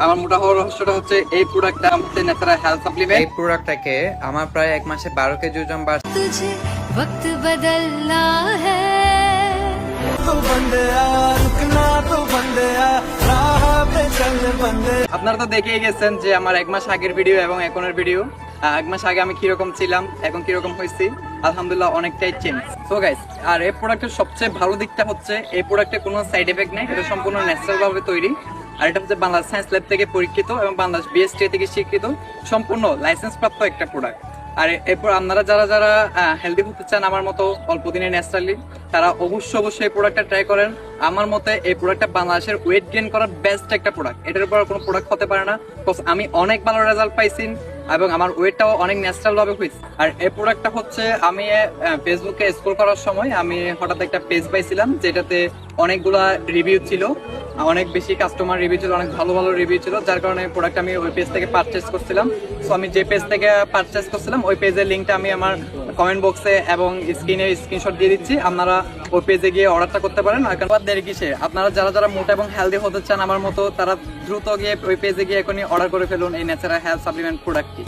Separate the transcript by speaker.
Speaker 1: আমার মোটা হওয়ার রহস্যটা হচ্ছে এই প্রোডাক্টটা হচ্ছে ন্যাচারাল হেলথ
Speaker 2: এই
Speaker 1: সাপ্লিমেন্ট
Speaker 2: প্রোডাক্টটাকে আমার প্রায় এক মাসে বারো কেজি ওজন বাড়ছে
Speaker 3: तुझे वक्त बदलना है
Speaker 4: तो बंदया रुकना तो बंदया राह पे चल बंदे
Speaker 1: আপনারা তো দেখেই গেছেন যে আমার এক মাস আগের ভিডিও এবং এখনের ভিডিও আহ, এক মাস আগে আমি কিরকম ছিলাম এখন কিরকম হয়েছি আলহামদুলিল্লাহ অনেকটাই চেঞ্জ সো গাইস আর এই প্রোডাক্টের সবচেয়ে ভালো দিকটা হচ্ছে এই প্রোডাক্টে কোনো সাইড এফেক্ট নেই এটা সম্পূর্ণ ন্যাচারাল ভাবে তৈরি আর এটা হচ্ছে বাংলাদেশ সায়েন্স ল্যাব থেকে পরীক্ষিত এবং বাংলাদেশ বিএসটি থেকে স্বীকৃত সম্পূর্ণ লাইসেন্স প্রাপ্ত একটা প্রোডাক্ট আর এরপর আপনারা যারা যারা হেলদি হতে চান আমার মতো অল্প দিনে ন্যাচারালি তারা অবশ্যই অবশ্যই এই প্রোডাক্টটা ট্রাই করেন। আমার মতে এই প্রোডাক্টটা বাংলাদেশের ওয়েট গেইন করার বেস্ট একটা প্রোডাক্ট এটার উপর কোনো প্রোডাক্ট হতে পারে না Because আমি অনেক ভালো রেজাল্ট পাইছি এবং আমার ওয়েটটাও অনেক ন্যাচারাল ভাবে হয়েছে। আর এই প্রোডাক্টটা হচ্ছে আমি ফেসবুকে স্ক্রল করার সময় আমি হঠাৎ একটা পেজ পাইছিলাম যেটাতে অনেকগুলা রিভিউ ছিল। অনেক বেশি কাস্টমার রিভিউ ছিল, অনেক ভালো ভালো রিভিউ ছিল, যার কারণে প্রোডাক্ট আমি ওই পেজ থেকে পারচেস করছিলাম। সো আমি যে পেজ থেকে পারচেস করছিলাম, ওই পেজের লিঙ্কটা আমি আমার কমেন্ট বক্সে এবং স্ক্রিনে স্ক্রিনশট দিয়ে দিচ্ছি। আপনারা ওই পেজে গিয়ে অর্ডারটা করতে পারেন। আর কারণ দেরি কিসে? আপনারা যারা যারা মোটা এবং হেলদি হতে চান আমার মতো, তারা দ্রুত গিয়ে ওই পেজে গিয়ে এখনই অর্ডার করে ফেলুন এই ন্যাচারাল হেলথ সাপ্লিমেন্ট প্রোডাক্টটি